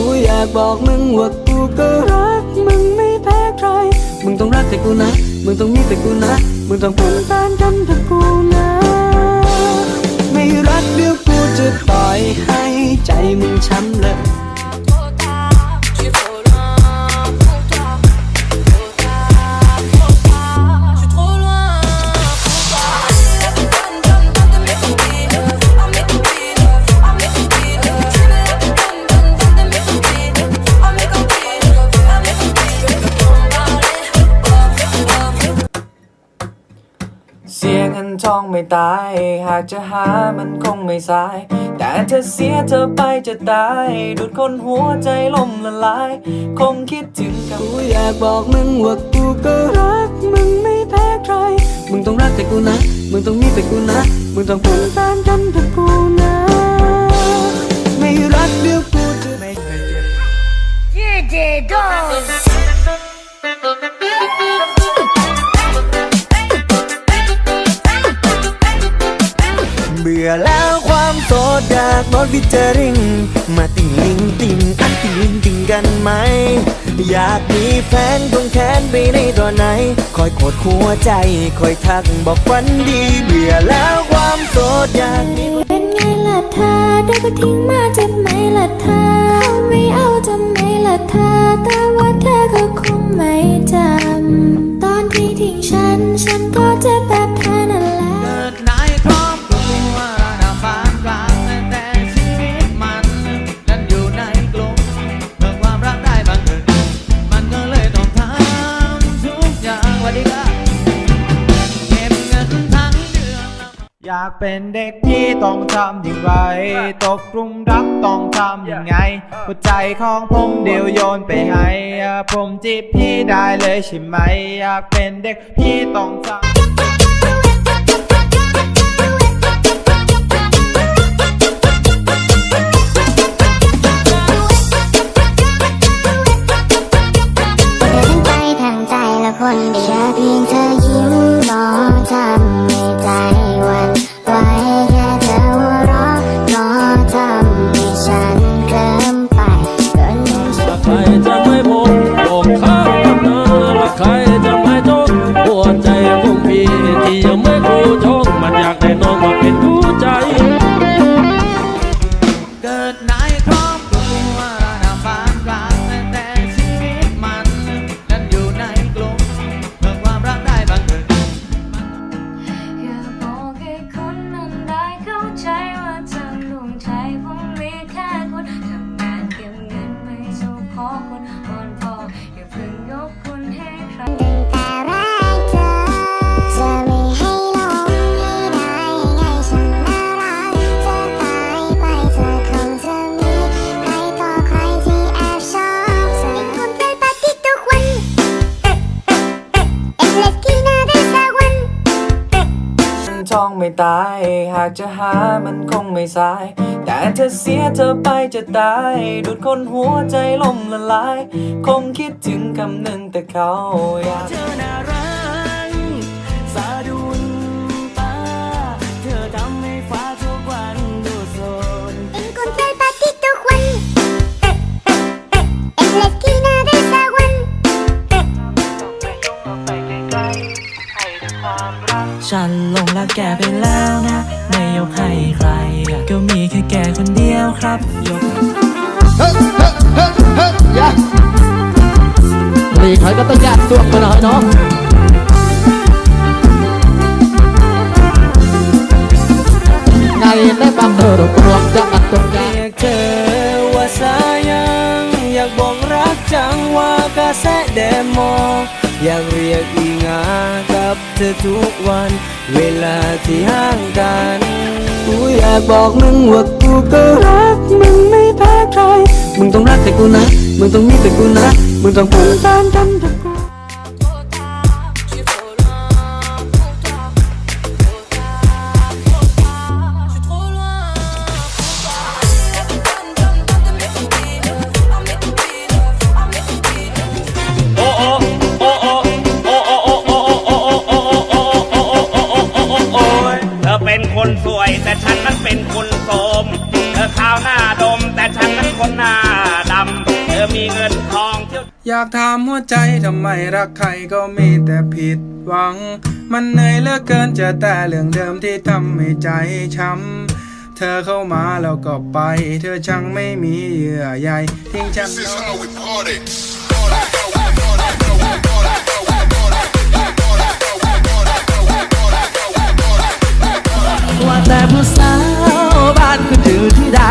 กูอยากบอกมึงว่ากูก็รักมึงไม่แพ้ใคร มึงต้องรักแต่กูนะ มึงต้องมีแต่กูนะ มึงต้องเป็นแฟนกันแต่กูนะ ไม่รัก เสียเงินทองไม่ตาย หากจะหามันคงไม่สาย แต่ถ้าเสียเธอไปจะตาย ดูดคนหัวใจล่มละลาย คงคิดถึงกับกูอยากบอกมึงว่ากูก็รักมึงไม่แพ้ใคร มึงต้องรักแต่กูนะ มึงต้องมีแต่กูนะ มึงต้องเป็นแฟนกันแต่กูนะ ไม่รักเดี๋ยวกูจะไม่เคยเจ็บเบื่อแล้วความโสดอยากนอนวิจาริง มาติงลิงติงอันติงลิงติงกันไหม อยากมีแฟนคงแค้นไปในตอนไหน คอยโคดหัวใจ คอยทักบอกฝันดี เบื่อแล้วความโสดอยากมีเป็นไงล่ะเธอได้ก็ทิ้งากเป็นเด็กพี่ต้องทำอย่างไร ตกกลุ่มรักต้องทำยังไงหัวใจของผมเดี๋ยวโยนไปให้อะผมจีบพี่ได้เลยใช่ไหมอยากเป็นเด็กพี่ต้องทำเดินไปทางใจละคนเดียวแค่เพียงเธอยิ้ คุ ไม่ตาย หากจะหามันคงไม่สาย แต่เธอเสียเธอไปจะตาย ดูดคนหัวใจล่มละลาย คงคิดถึงคำหนึ่งแต่เขาอยากเธอน่ารัก ฉันหลงรักแกไปแล้วนะ ไม่ยกให้ใคร ก็มีแค่แกคนเดียวครับ ยกหลีกใครก็ต้องยัดตัวมาหน่อยเนาะไงได้บังเธอรวนจะอัดตรงกลางเรียกเธอว่าสายังอยากบอก กจังว่ากาแสแดมอยากเรียกอีงากับเธอทุกวัน เวลาที่ห่างกัน กูอยากบอกมึงว่ากูก็รักมึงไม่แพ้ใคร มึงต้องรักแต่กูนะ มึงต้องมีแต่กูนะ มึงต้องเป็นแฟนกันแต่กูากถามหัวใจทำไมรักใครก็มีแต่ผิดหวัง มันเหนื่อยเหลือเกินเจอแต่เรื่องเดิมที่ทำให้ใจช้ำเธอเข้ามาแล้วก็ไป เธอช่างไม่มีเยื่อใยทิ้งฉันเอาว่าแต่ผู้สาวบ้านคุณอยู่ที่ใด